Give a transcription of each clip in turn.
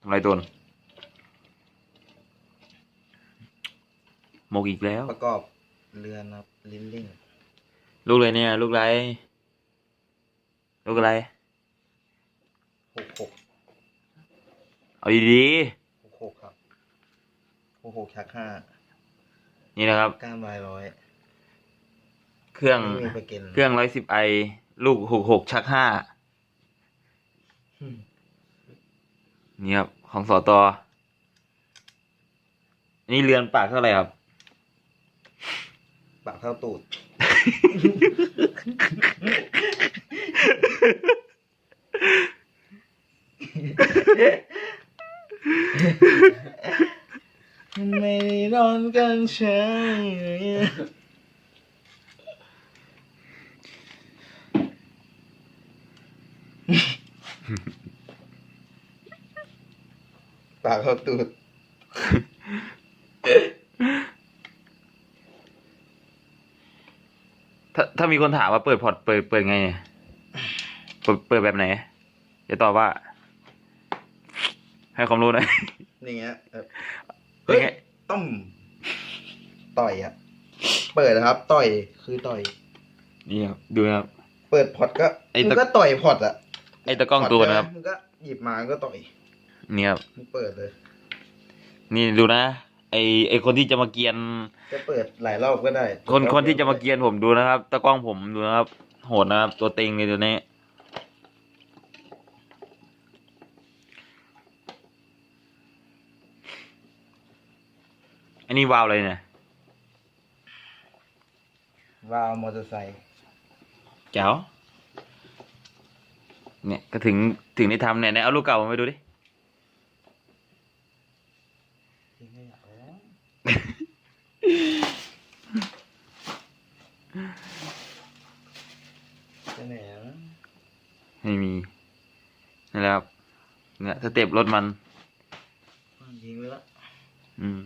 ทำไรตุนหมกอีกแล้ว ประกอบเรือนครับลิ้นลิ่งลูกเลยเนี่ย ลูกไรลูกอะไรหกหกเอาดีหกหกครับหกหกชักห้าๆนี่นะครับ ก้ามลายร้อยเครื่อง ไม่มีประกันเครื่องร้อยสิบไอลูกหกหกชักห้า อืม นี่ครับของสอตอนี่เรือนปากเท่าไหร่ครับ ปากเท่าตูด ไม่ได้นอนกันใช่ปากเท่าตูดถ้าถ้ามีคนถามว่าเปิดพอร์ตเปิดเปิดไงเนี่ยเปิดเปิดแบบไหนจะตอบว่า ให้ความรู้หน่อยอย่างเงี้ยแบบเฮ้เฮ้ยยต้มต่อยอะเปิดนะครับ ต่อยคือต่อย นี่ครับดูนะครับ เปิดพอร์ตก็ไอ้มึตะงก็ต่อยพอร์ตอะไอ้ตะกล้องตัวนะครับมึงก็หยิบมาก็ต่อย นี่ครับมึงเปิดเลย นี่ดูนะ ไอไอคนที่จะมาเกรียน จะเปิดหลายรอบก็ได้คนคนที่จะมาเกรียนผมดูนะครับตะกล้องผมดูนะครับ โหดนะครับ ตัวเต็งเลยตัวนี้ อันนี้วาวเลยเนี่ย วาวมอเตอร์ไซค์เจ๋วเนี่ยก็ถึงถึงได้ทำเนี่ยไหนเอาลูกเก่ามาไปดูดิ ทิ้งขยะไว้แล้วจะไหนอะ ไม่มีนี่แหละครับ เนี่ยสเต็ปรถมันทิ้งไปแล้วอืม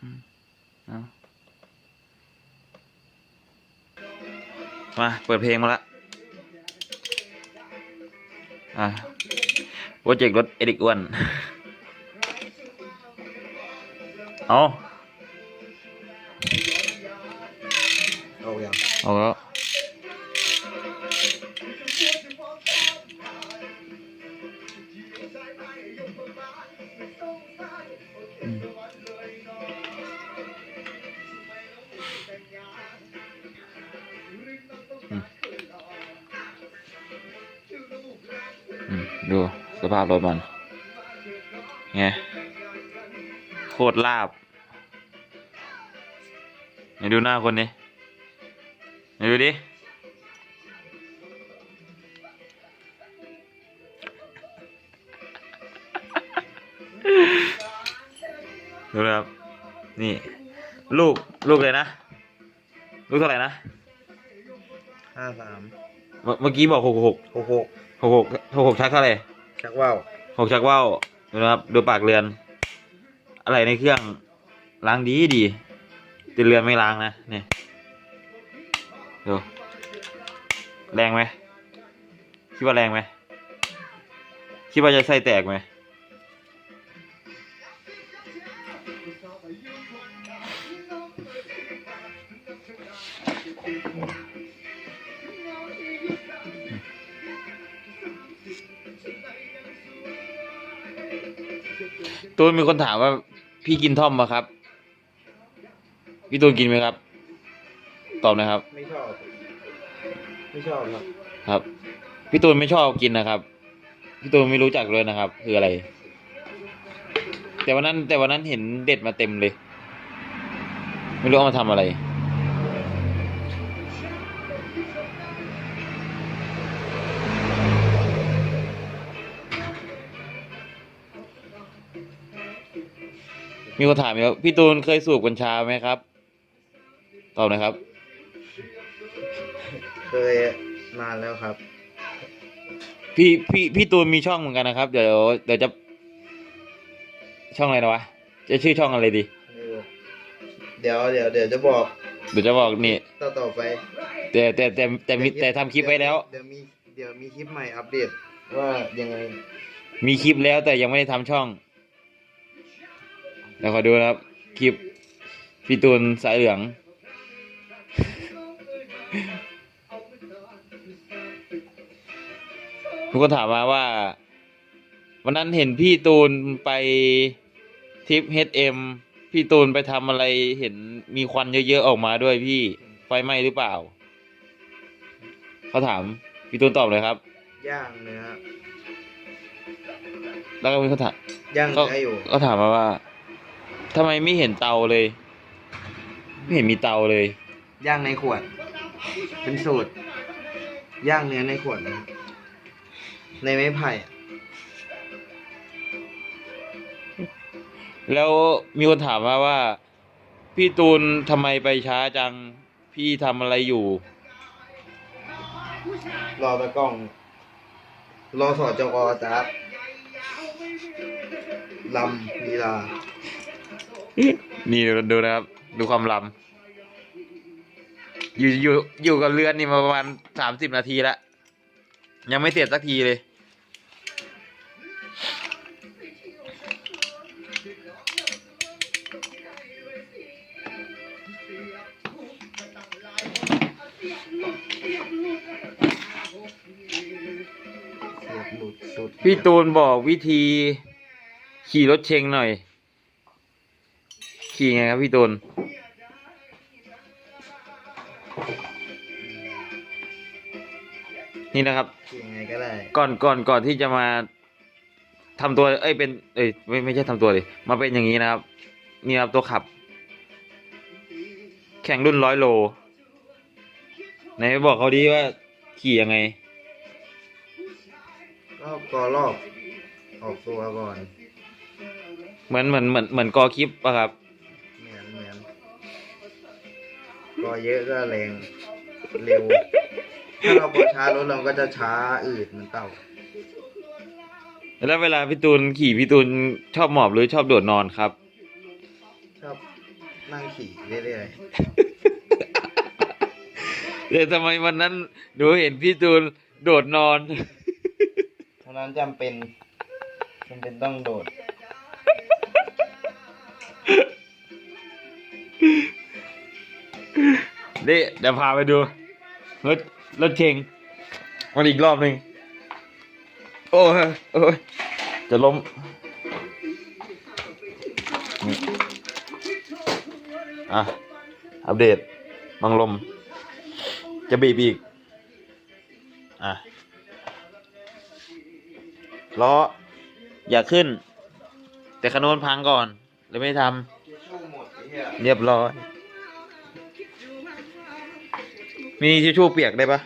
อืมเอามา เปิดเพลงมาละอะโปรเจกต์รถเอดิกอ้วนเอาเอาอย่างเอาแล้ว ดูสภาพรถมันไงโคตรลาบไหนดูหน้าคนนี้ไหนดูดิดูนะครับ นี่ ลูก ลูกเลยนะ ลูกเท่าไหร่นะห้าสาม เมื่อเมื่อกี้บอกหกหกหกหก หกหกหกหกชักเท่าไหร่ชักว่าวหกชักว่าวดูนะครับดูปากเรือน อะไรในเครื่องล้างดีดีแต่เรือนไม่ล้างนะเนี่ยดูแรงไหมคิดว่าแรงไหมคิดว่าจะไส้แตกไหม ตูนมีคนถามว่าพี่กินท่อมมาครับ พี่ตูนกินไหมครับ ตอบหนะครับ ไม่ชอบ ไม่ชอบครับ ครับ พี่ตูนไม่ชอบกินนะครับ พี่ตูนไม่รู้จักเลยนะครับ คืออะไร แต่วันนั้นแต่วันนั้นเห็นเด็ดมาเต็มเลย ไม่รู้เอามาทำอะไร มีคนถามอีกว่าพี่ตูนเคยสูบกัญชาไหมครับ ตอบหนะครับ เคยนานแล้วครับ พี่พี่พี่ตูนมีช่องเหมือนกันนะครับ เดี๋ยวเดี๋ยวจะ ช่องอะไรนะวะ จะชื่อช่องอะไรดี เดี๋ยวเดี๋ยวเดี๋ยวจะบอก เดี๋ยวจะบอกนี่ ต่อต่อไป แต่แต่แต่แต่มีแต่ทำคลิปไว้แล้ว เดี๋ยวมีเดี๋ยวมีคลิปใหม่อัปเดตว่ายังไง มีคลิปแล้วแต่ยังไม่ได้ทำช่อง เดี๋ยวขอดูนะครับ คลิปพี่ตูนสายเหลือง ทุกคนถามมาว่า วันนั้นเห็นพี่ตูนไปทริป HM พี่ตูนไปทำอะไรเห็นมีควันเยอะๆออกมาด้วยพี่ไฟไหม้หรือเปล่า เขาถาม พี่ตูนตอบเลยครับ ย่างเนื้อแล้วก็มีเขาถามย่างก็เนื้ออยู่ ก็ถามมาว่า ทำไมไม่เห็นเตาเลย ไม่เห็นมีเตาเลย ย่างในขวด เป็นสูตร ย่างเนื้อในขวดนะ ในไม้ไผ่อะแล้วมีคนถามมาว่า พี่ตูนทำไมไปช้าจัง พี่ทำอะไรอยู่ รอตะกล้อง รอสอดจกอจับลำลีลา นี่ดูดูนะครับ ดูความลำอยู่อยู่อยู่กับเรือนนี่มาประมาณสามสิบนาทีแล้ว ยังไม่เสร็จสักทีเลยเสียบหลุดสุดพี่ตูนบอกวิธีขี่รถเชงหน่อย ขี่ไงครับพี่ตูนนี่นะครับยังไงก็ได้ ก่อนก่อนก่อนที่จะมาทำตัว เอ้ยเป็น เอ้ยไม่ไม่ใช่ทำตัวเลยมาเป็นอย่างนี้นะครับ นี่ครับตัวขับ แข่งรุ่นร้อยโลไหนบอกเขาดีว่าขี่ยังไงรอบกอรอบออกตัวก่อน เหมือนเหมือนเหมือนเหมือนกอคลิปอะครับ กอเยอะก็แรงเร็ว ถ้าเรากดช้ารถเราก็จะช้าอืดเหมือนเต่า แล้วเวลาพี่ตูนขี่พี่ตูนชอบหมอบหรือชอบโดดนอนครับ ชอบนั่งขี่เรื่อยเดี๋ยวทำไมวันนั้นหนูเห็นพี่ตูนโดดนอน ๆเท่านั้นจำเป็นจำเป็นต้องโดด นี่เดี๋ยวพาไปดูรถรถเชงมันอีกรอบหนึ่งโอ้ยโอ้ยจะล้มอะ อัปเดตบังลม จะบีบอีก อะล้อ อย่าขึ้น แต่ขนวนพังก่อนเลยไม่ทำเรียบร้อย มีทิชชู่เปียกได้ปะ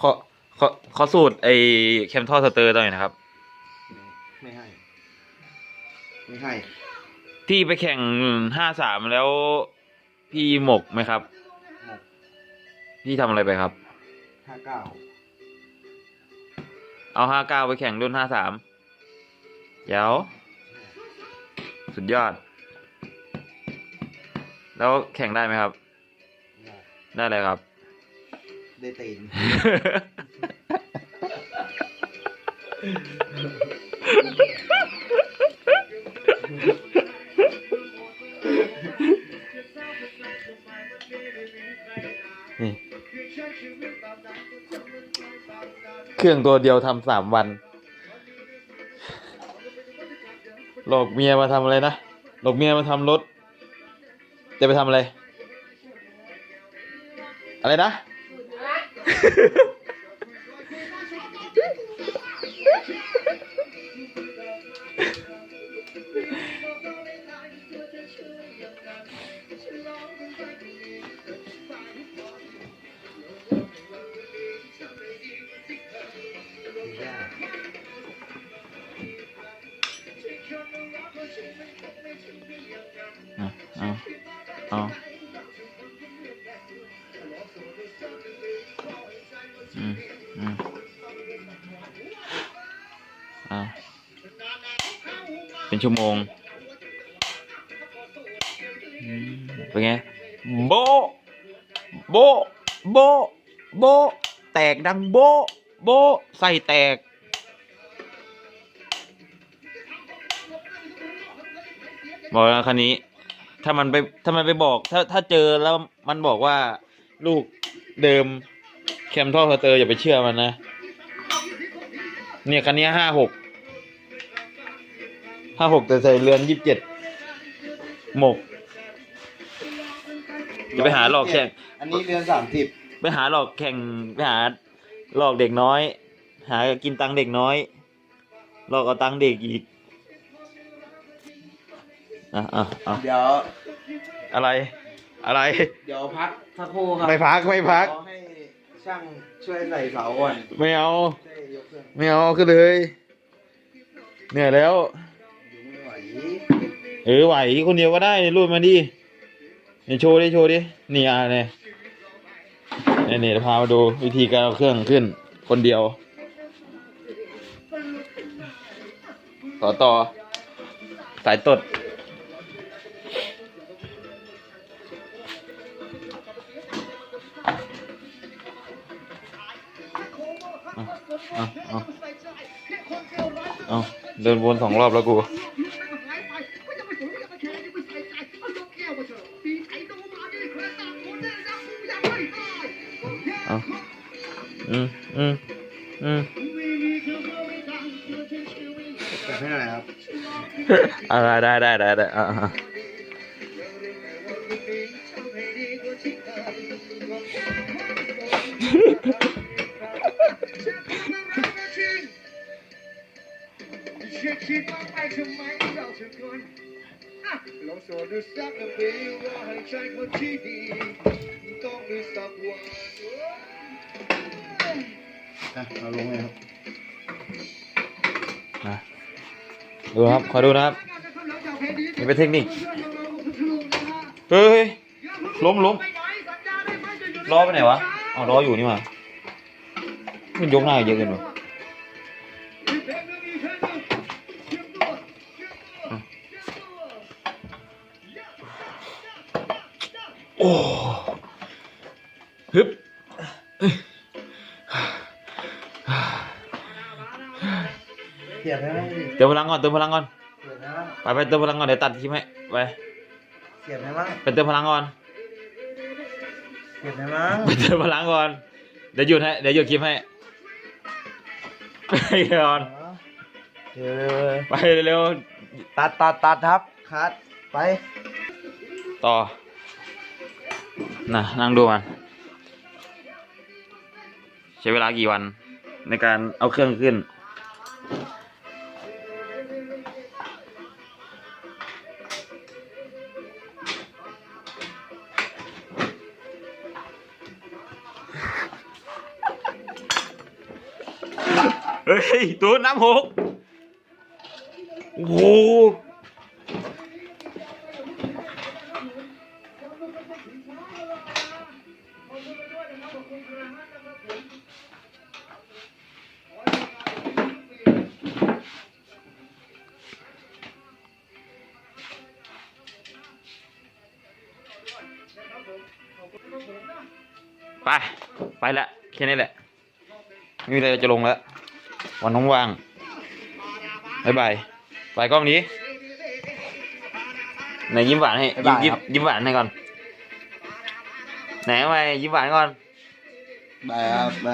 ขอขอขอสูตรไอ้แคมทอสเตอร์หน่อยนะครับ ที่ไปแข่งห้าสามแล้ว พี่หมกไหมครับหมกพี่ทำอะไรไปครับ ห้าเก้าเอาห้าเก้าไปแข่งรุ่นห้าสามเดี๋ยว สุดยอด แล้วแข่งได้ไหมครับ ได้เลยครับ ได้ตีนนี่ เครื่องตัวเดียวทำสามวัน หลอกเมียมาทำอะไรนะ หลอกเมียมาทำรถ จะไปทำอะไร อะไรนะย ชั่วโมงอืมเป็นไงโบะโบะโบะโบะแตกดังโบะโบะใส่แตก บอกแล้วคันนี้ ถ้ามันไปถ้ามันไปบอก ถ้าถ้าเจอแล้วมันบอกว่าลูกเดิมแคมท่อสเตอร์อย่าไปเชื่อมันนะ เนี่ยคันนี้ห้าหก ห้าหกแต่ใส่เรือนยี่สิบเจ็ดหมก จะไปหาหลอกแข่ง อันนี้เรือนสามสิบไปหาหลอกแข่งไปหาหลอกเด็กน้อย หากินตังค์เด็กน้อยหลอกเอาตังค์เด็กอีกอะอะอะเดี๋ยวอะไร อะไร เดี๋ยวพักสักครู่ครับไม่พักไม่พัก ขอให้ช่างช่วยใส่เสาก่อนไม่เอาได้ยกเครื่อง ไม่เอาขึ้นเลยเหนื่อยแล้วอยู่ไม่ไหว เออไหวคนเดียวก็ได้รูดมาดิเนี่ยโชว์ดิโชว์ดินี่อะเนี่ยเนี่ยเนี่ยพามาดูวิธีการเอาเครื่องขึ้น คนเดียวต่อต่อ สายตด เอาเอาเอาเดินวนสองรอบแล้วกู อืมอืมอืมจัดให้หน่อยครับอ่าได้ได้ได้ได้อ่าอ่าคิดว่าไปทำไมเราทุกคนอะลองโสดดูสักปีว่าให้ใจคนที่ดีต้องมีสักวัน อะเอาลงเลยครับนะดูครับ ขอดูนะครับ นี่เป็นเทคนิค เฮ้ย ล้มล้มล้อไปไหนวะอ๋อล้ออยู่นี่มามันยกหน้าเยอะเกินวะโอ้ ก่อนเติมพลังก่อนเสียบได้มั้งไปไปเติมพลังก่อนเดี๋ยวตัดคลิปให้ไปเสียบได้มั้งไปเติมพลังก่อนเสียบได้มั้งไปเติมพลังก่อนเดี๋ยวหยุดให้เดี๋ยวหยุดคลิปให้ไปก่อนเดี๋ยวไปเร็วตัดตัดตัดครับคัดไปๆต่อน่ะนั่งดูมันใช้เวลากี่วันในการเอาเครื่องขึ้น เฮ้ย ตัวน้ำหกโอ้โหไป ไปละแค่นี้แหละ ไม่มีอะไรจะลงแล้ว วันน้องว่างบายบายไปกล้องนี้ไหนยิ้มหวานให้บ๊ายยิ้มบายยิ้มครับยิ้มหวานให้ก่อนไหนเอาไปยิ้มหวานก่อนไปครับไป